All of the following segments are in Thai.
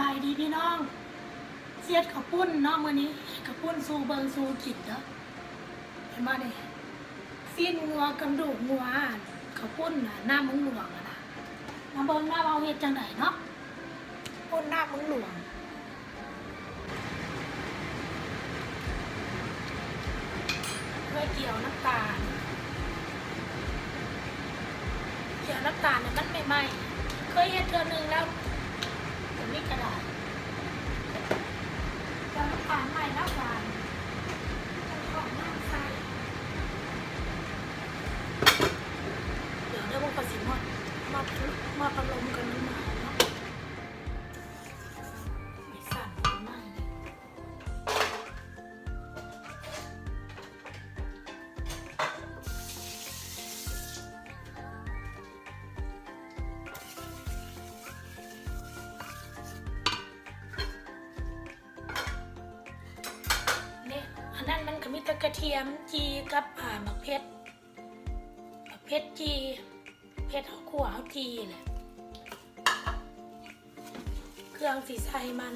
บายดีพี่น้องเสียดข้าวปุ้นเนาะมื้อนี้ข้าวปุ้นสูเบิงสู่กินเนาะเห็นบ่นี่สิ้นงัวกระดูกงัวข้าวปุ้นน่ะหน้ามึงหลวงอะนะมาเบิ่งหน้าเอาเฮ็ดจังไดเนาะปุ้นหน้ามึงหลวงไว้เกี่ยวน้ำตาลเกี่ยวน้ำตาลเนี่ยมันไม่ไหม้เคยเฮ็ดเทื่อนึงแล้ว นี่กระดาษเกี่ยวน้ำใหม่น้ำตานจะของน้ำใส่เดี๋ยวเดี๋ยวพวกกระสิมอดมามาประลม ก็มีแตะกระเทียมจีกับอ่าหมักเพชรหมักเพชรจีเพชรเอาขั่วเอาจีแหละเครื่องสีใสมัน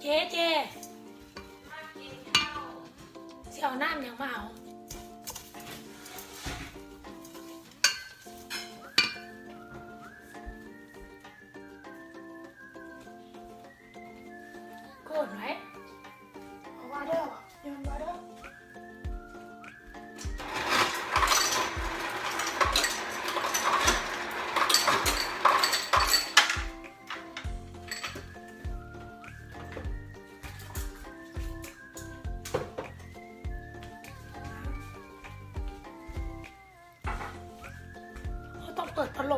เจ๊เจ๊เสี่ยวน้ำอย่างมาเอา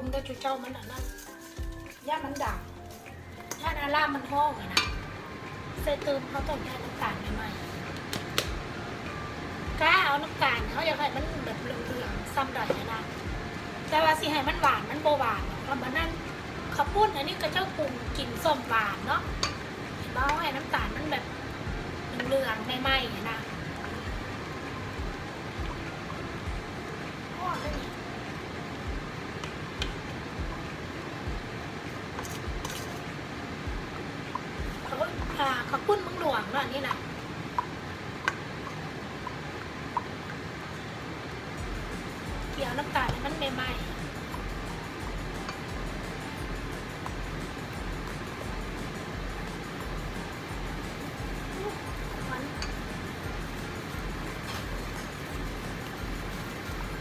ต้องเปิดพัดลมด้วยจุเจ้ามันอะนั่นย่ามันดังย่าอาล่ามันห้องอะนะใส่เติมเขาต้องแค่น้ำตาลใหม่ๆกล้าเอาน้ำตาลเขาอยากให้มันแบบเหลืองๆซ้ำดอยนะแต่ว่าสิให้มันหวานมันโบหวานเพราะมันนั่นข้าวปุ้นอันนี้ก็เจ้าปรุงกลิ่นส้มหวานเนาะเห็นบ่ให้น้ำตาลมันแบบเหลืองๆไหม้ๆนะอ้อเลยนี่เขาอ่าข้าวปุ้นมึงหลวงเนาะ อนนี่นะเกี่ยวน้ำตาลมันไหม้ๆมัน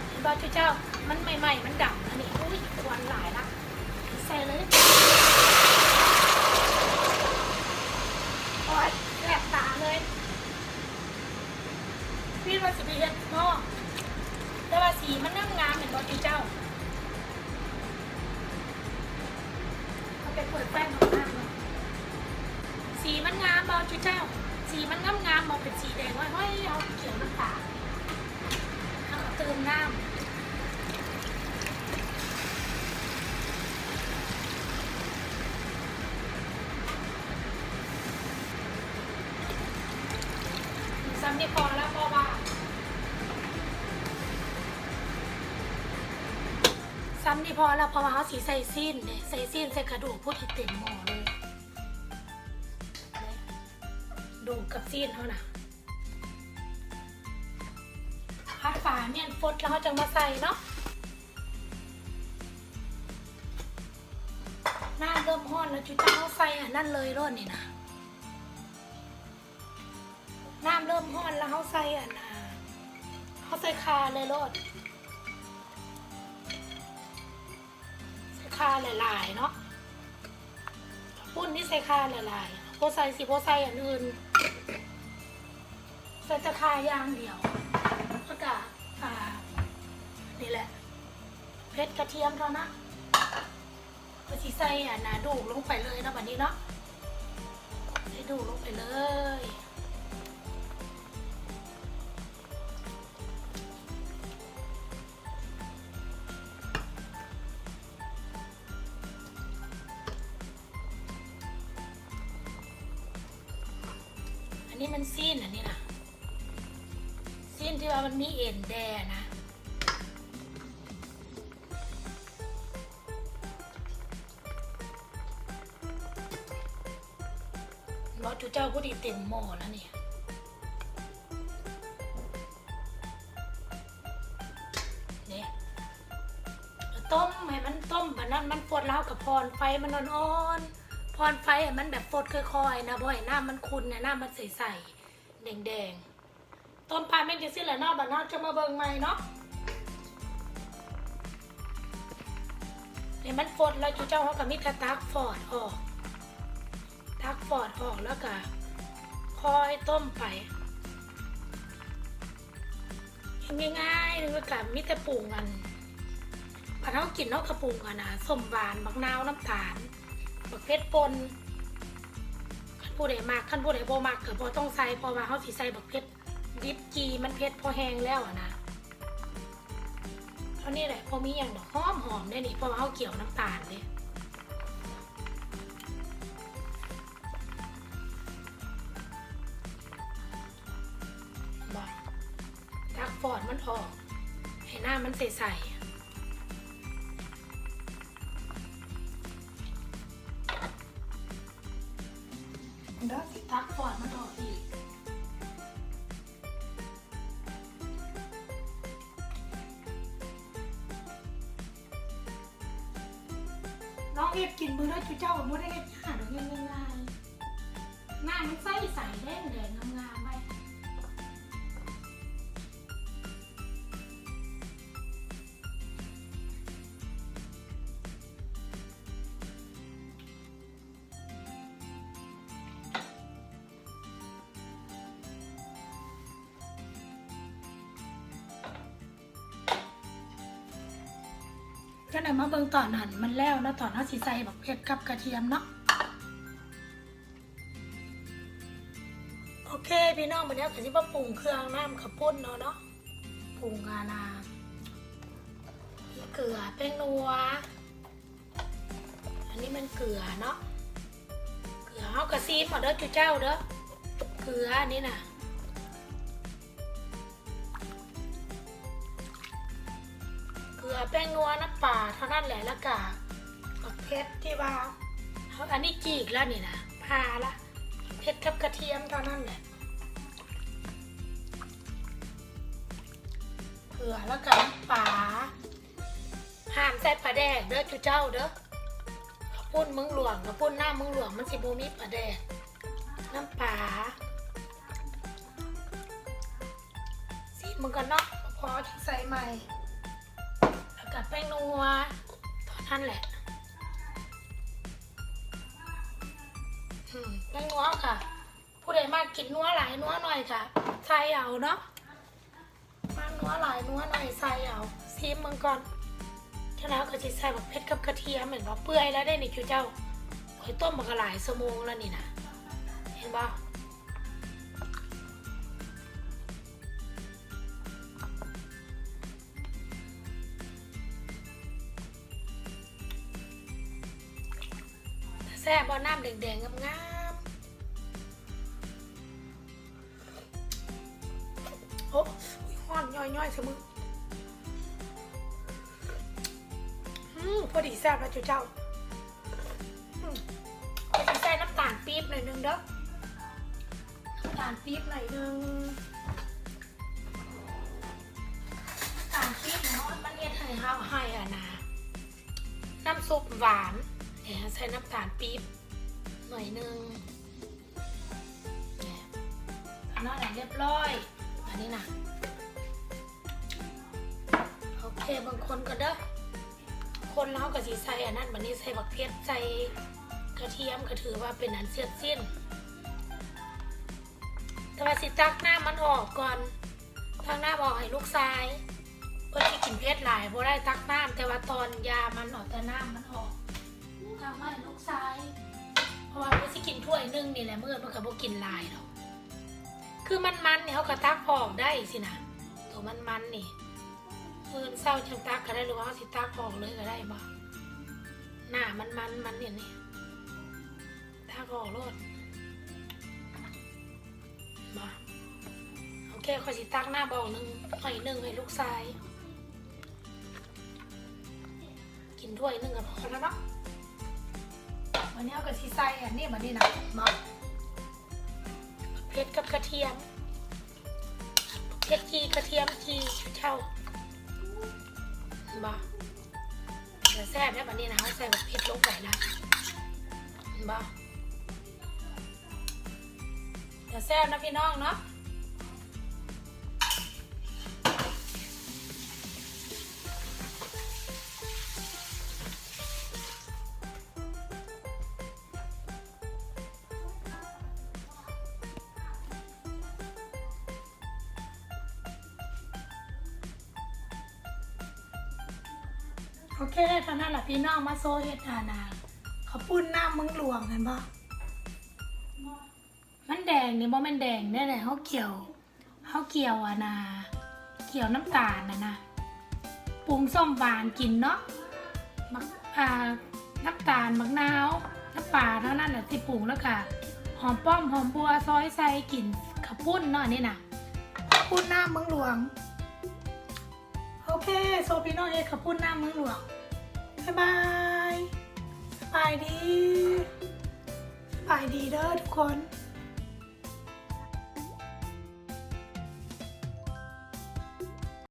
เห็นบ่เจ้า มันใหม่ ๆ มันดำนะนี่อุ้ยควันหลายละใส่เลย โอ๊ยแสบตาเลยพี่ ว่าสิไปเฮ็ดเนาะแต่ว่าสีมันนั่งงามเห็นบ่เจ้าเอาไปเปิดแป้งของน้ำเนสีมันงามบอจุเจ้า สีมันงามงามมองเป็นสีแดงว่าห้อยเอาเขียวน้ำตาเอามาเติมน้ำซ้ำนี่พอแล้วพอว่า ซ้ำนี่พอแล้วพอมาเขาสีใส่ซีนเนี่ยใส่ซีนใส่กระดูกพูดที่เต็มหม้อเลย ดูกับซีนเขานะพัดฝาเนี่ยฟดแล้วเขาจะมาใส่เนาะหน้าเริ่มห้อนแล้วจุดจ้าเขาใส่อะนั่นเลยร่นนี่นะน้ำเริ่มห้อนแล้วเขาใส่อะนะเขาใส่คาเลยรด คาหลายๆเนาะปุ้นนี่ใส่คาหลายๆโพใส่สิโพใส่อันอื่นใส่ตะคาย่างเดียวแล้วก็อ่านี่แหละเพชรกระเทียมเท่านะก็สิใส่อะนะดูลงไปเลยนะบัดนี้เนาะใส่ดูลงไปเลย นี้มันซีนอันนี้นะซีนที่ว่ามันมีเอ็นแดนะรถจูเจ้าผู้ดีเต็มหม้อแล้วเนี่ยเนี่ยต้มให้มันต้มแบบนั้นมันปวดร้าวกับพรไฟมันอ่อนๆ พรไฟมันแบบปดค่อยๆนะบ่อยหน้ามันคุนนะหน้ามันใสๆแดงๆต้มปลาแม่งจะสิ้นแหละเนาะบัดเนาะจะมาเบิ่งใหม่เนาะเนี่ยมันปดแล้วจูเจ้าเขากับมิตรตักฟอดออกทักฟอดออกแล้วก็คอยต้มไปง่ายๆเลยว่ากับมิตรปรุงกันผัดเท่ากินเนอกกระปรุงกันนะส้มหวานบักนาวน้ำตาล บักเพชรปนขั้นผู้ใดมากขั้นผู้ใดบ่มากก็บ่ต้องใส่เพราะว่าเขาสิใส่บักเพชรดิบจีมันเพชรพอแห้งแล้วอะนะเท่านี้แหละพอมีอย่างดอกหอมหอมได้นี่พราะว่าเขาเกี่ยวน้ำตาลเลยบอกทักฟอดมันออกให้หน้ามันใสๆ น้องเอ็ดกินมือด้วยจุเจ้าไม่ได้เอ็ดหาดอกง่ายๆหน้ามันใสใสแดงแดงงาม ก็ไหนมาเบิ่งตอนนั้นมันแล้วนะตอนเขาสิใส่บักเผ็ดกับกระเทียมเนาะโอเคพี่น้องวันนี้ก็สิมาปรุงเครื่องน้ำข้าวปุ้นเนาะเนาะปรุงกานามีเกลือแป้งนัว อันนี้มันเกลือเนาะเกลือเขากระซีมเอาเด้อจุเจ้าเด้อเกลืออันนี้น่ะ ลือแป้งนัวน้ำปลาเท่านั้นแหละแล้วก็กับเพชรที่ว่าเขาอันนี้จีกแล้วนี่นะพาละเพชรกับกระเทียมเท่านั้นแหละเกลือแล้วก็น้ำปลาห้ามใส่ปลาแดกเด้อจุเจ้าเด้อข้าวปุ้นมึงหลวงข้าวปุ้นหน้ามึงหลวงมันสิบูมีปลาแดกน้ำปลาสีมึงกันเนาะพอจะใส่ใหม่ กับแป้งนัวเท่านั้นแหละแป้งนัวค่ะ ผู้ใดมากกินนัวหลายนัวหน่อยค่ะใส่เอาเนาะมากนัวหลายนัวหน่อยใส่เอาซีมมึงก่อนถ้าแล้วก็จะใส่แบบเพชรกับกระเทียมเหมือนว่าเปื่อยแล้วได้ในคิวเจ้าคอยต้มมากระหลายชั่วโมงแล้วนี่นะเห็นปะ แซ่บบ่น้ำแดงๆงามๆโอ้ยห้อนย่อยๆเสมออืมพอดีแซ่บแล้วจุเจ้าใส่น้ำตาลปี๊บหน่อยนึงเด้อน้ำตาลปี๊บหน่อยนึงน้ำตาลปี๊บเนาะมันเรียนให้เฮาให้อะนะน้ำซุปหวาน ใส่น้ำตาลปี๊บหน่อยนึงเนี่ยอันนั้นเรียบร้อยอันนี้นะโอเคบางคนก็เด้อคนเราก็สีใส่อันนั้นบันนี้ใส่บักเพชรใส่กระเทียมก็ถือว่าเป็นอันเสียดสิ้นแต่ว่าสิตักหน้ามันออกก่อนตักหน้าบอกให้ลูกชายเพื่อที่กินเพชรหลายบ่ได้ตักน้ำแต่ว่าตอนยามันออกแต่น้ำมันออก ทำให้ลูกชายเพราะว่าเพื่อที่กินถ้วยหนึงนี่แหละเมื่อมันก็บ่กินหลายหรอกคือมันมันๆเนี่ยเขาก็ตักออกได้สินะตัวมันมันๆนี่เมื่อเศร้าจังตักก็ได้หรือว่าเขาสิตักออกเลยก็ได้บ่หน้ามันมันๆมันเนี่ยนี่ตักออกโลดมาโอเคขอยสิตักหน้าบอกหนึ่งหอยหนึ่งให้ลูกชายกินถ้วยหนึ่งกับพอแล้วเนาะ วันนี้เอากับซีไซอันนี้มานี่นะมาเผ็ดกับกระเทียมเผ็ดจีกระเทียมจีเช่าบ่เดี๋ยวแซ่บแล้วบัดนี้นะเขาใส่แบบเผ็ดลงไปนะบ่เดี๋ยวแซ่บนะพี่น้องเนาะ โอเคเท่านั้นแหละพี่น้องมาโซเฮ็ดนานาเขาปุ้นหน้ามึงหลวงเห็นปะมันแดงนี่บ่มันแดงได้เลยเขาเกี่ยวเขาเกี่ยวอะนาเกี่ยวน้ำตาลนะนะปรุงส้มหวานกินเนาะมักอ่าน้ำตาลมักนาวน้ำปลาเท่านั้นแหละที่ปรุงแล้วค่ะหอมป้อมหอมบัวซอยใส่กินข้าวปุ้นเนาะนี่นะข้าวปุ้นหน้ามึงหลวงโอเคโซพี่น้องเอขับพุ่นหน้าเมืองหลวง บ๊ายบายสบายดีสบายดีเด้อทุกคน